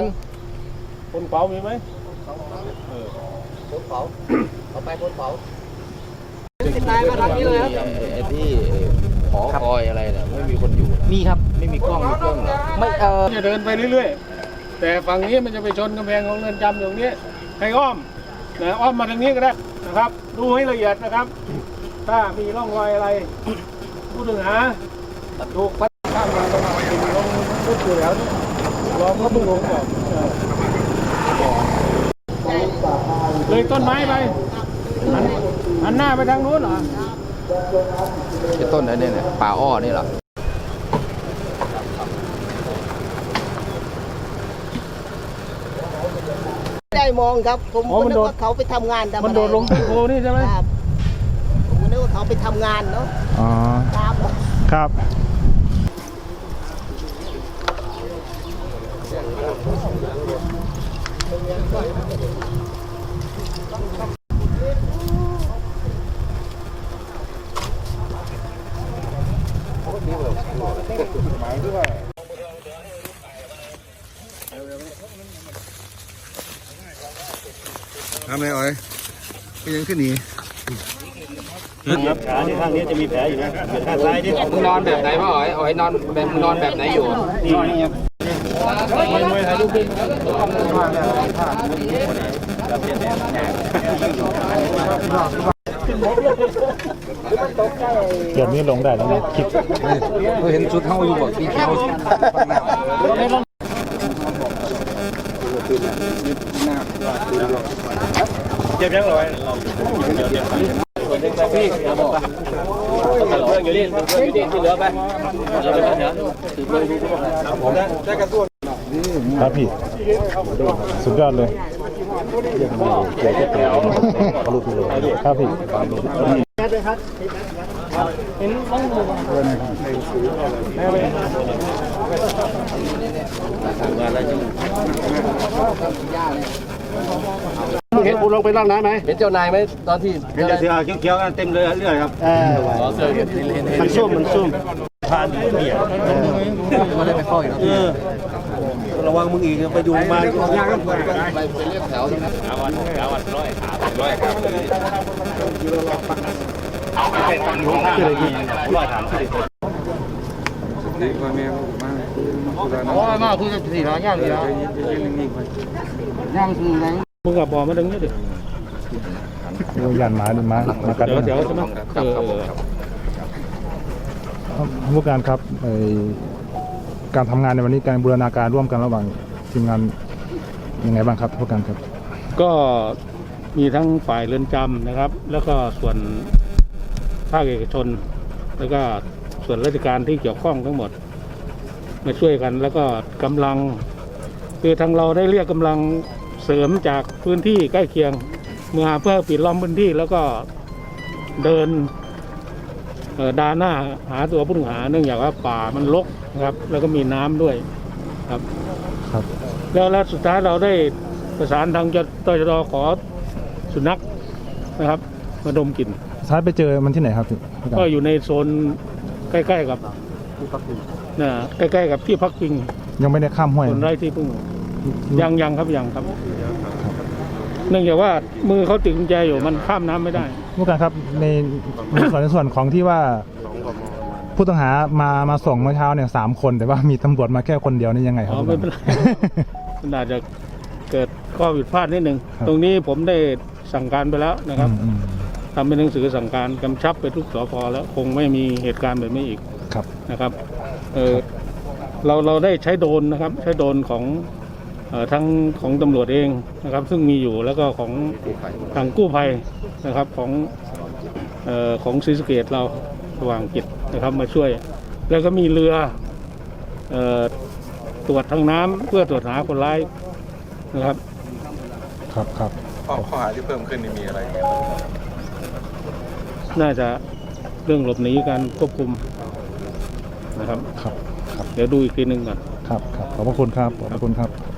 นคนเผามีไหมคนเผาเอาไปคนเผาตายมาทำนี้เลยครับไอ้ที่หอคอยอะไรเนี่ยไม่มีคนอยู่นะมีครับไม่มีกล้องมีกล้องเหรอไม่เออจะเดินไปเรื่อยๆ แต่ฝั่งนี้มันจะไปชนกำแพงของเรือนจำอยู่ตรงนี้ให้อ้อมนะอ้อมมาทางนี้ก็ได้นะครับ ดูให้ละเอียดนะครับ ถ้ามีร่องรอยอะไรผู้ต้องหาถูกพัดข้ามมาประมาณถึงลงพุทธอยู่แล้วนี่ รอเขาเพิ่งลงก่อนเออเลยต้นไม้ไปหันหันหน้าไปทางนู้นเหรอไอ้ต้นไอ้เนี่ยเนี่ยป่าอ้อนี่เหรอไม่ได้มองครับ ผมอ๋อก็มันนึกโดดว่าเขาไปทำงานทำอะไรมันโดดลงโคนี่ใช่ไหมครับผมก็นึกว่าเขาไปทำงานเนาะอ๋อตามครับ ทำไมอ๋อยก็ยังขึ้นหนีขาที่ข้างนี้จะมีแผลอยู่นะข้างซ้ายนี่มึงนอนแบบไหนวะอ๋อยอ๋อยนอนแบบมึงนอนแบบไหนอยู่มวยถ่ายรูปดิ เดี๋ยวนี้ลงได้แล้วนะคลิปเห็นชุดเท่าอยู่บ่สีเขียวเจ็บยังเลยพี่เดี๋ยวบอกเรื่องอยู่นี่เรื่องอยู่นี่ที่เหลือไปเดี๋ยวไปเดี๋ยวถือเบอร์ดูทุกคนได้กระตุ้นครับพี่สุดยอดเลยครับพี่เห็น คุณลงไปล่างน้ำไหมเห็นเจ้านายไหมตอนที่เห็นแต่เสือเขียวๆเต็มเลยเรื่อยครับอ๋อเสื้อเห็นเห็นเห็นมันซุ่มมันซุ่มทานอยู่เนี่ยไม่ได้ไปเข้าอีกแล้วเออระวังมึงอีกไปดูมาย่างกันไปไปเรียกแถวใช่ไหมโอ้ยมาคือสี่ร้อยย่างสี่ร้อยย่างสี่ร้อย มึงกับบอกมาตรงนี้ดิโอ้ยันหมาดิหมามากัดเดี๋ยวนะเดี๋ยวใช่ไหมครับครับผมครับครับผู้การครับไอ้การทำงานในวันนี้การบูรณาการร่วมกันระหว่างทีมงานยังไงบ้างครับผู้การครับ ก็มีทั้งฝ่ายเรือนจำนะครับ แล้วก็ส่วนภาคเอกชน แล้วก็ส่วนราชการที่เกี่ยวข้องทั้งหมดมาช่วยกัน แล้วก็กำลัง คือทางเราได้เรียกกำลัง เสริมจากพื้นที่ใกล้เคียงมาเพื่อปิดล้อมพื้นที่แล้วก็เดินเอ่อดาหน้าหาตัวผู้ต้องหา เนื่องจากว่าป่ามันรกนะครับ แล้วก็มีน้ำด้วยครับครับ แล้วแล้วสุดท้ายเราได้ประสานทางจตจรขอสุนัขนะครับมาดมกลิ่นท้ายไปเจอมันที่ไหนครับพี่ผู้การก็อยู่ในโซนใกล้ ๆ กับนะใกล้ ๆ กับที่พักพิง ยังไม่ได้ข้ามห้วยคนไร้ที่พึ่ง ยังยังครับยังครับ เนื่องจากว่ามือเขาติดกุญแจอยู่มันข้ามน้ำไม่ได้ ผู้การครับในในส่วนในส่วนของที่ว่าผู้ต้องหามามาส่งเมื่อเช้าเนี่ยสามคนแต่ว่ามีตำรวจมาแค่คนเดียวนี่ยังไงครัอ๋บอไม่เป็นไร มันอาจจะเกิดข้อผิดพลาดนิดหนึ่ง ครับ ตรงนี้ผมได้สั่งการไปแล้วนะครับอืมอืมทำเป็นหนังสือสั่งการกำชับไปทุกสพแล้วคงไม่มีเหตุการณ์แบบนี้อีกครับ นะครับเออเราเราได้ใช้โดรนนะครับ ใช้โดรนของเอ่อ ทั้งของตำรวจเองนะครับ ซึ่งมีอยู่แล้วก็ของทางกู้ภัยนะครับของเอ่อของศรีสะเกตเราสว่างกิจนะครับมาช่วย แล้วก็มีเรือเอ่อตรวจทางน้ำเพื่อตรวจหาคนร้ายนะครับ ครับครับข้อข้อหาที่เพิ่มขึ้นนี่มีอะไรน่าจะเรื่องหลบหนีการควบคุมนะครับ ครับ เดี๋ยวดูอีกทีหนึ่งก่อน ครับ ครับ ขอบพระคุณครับ ขอบพระคุณครับ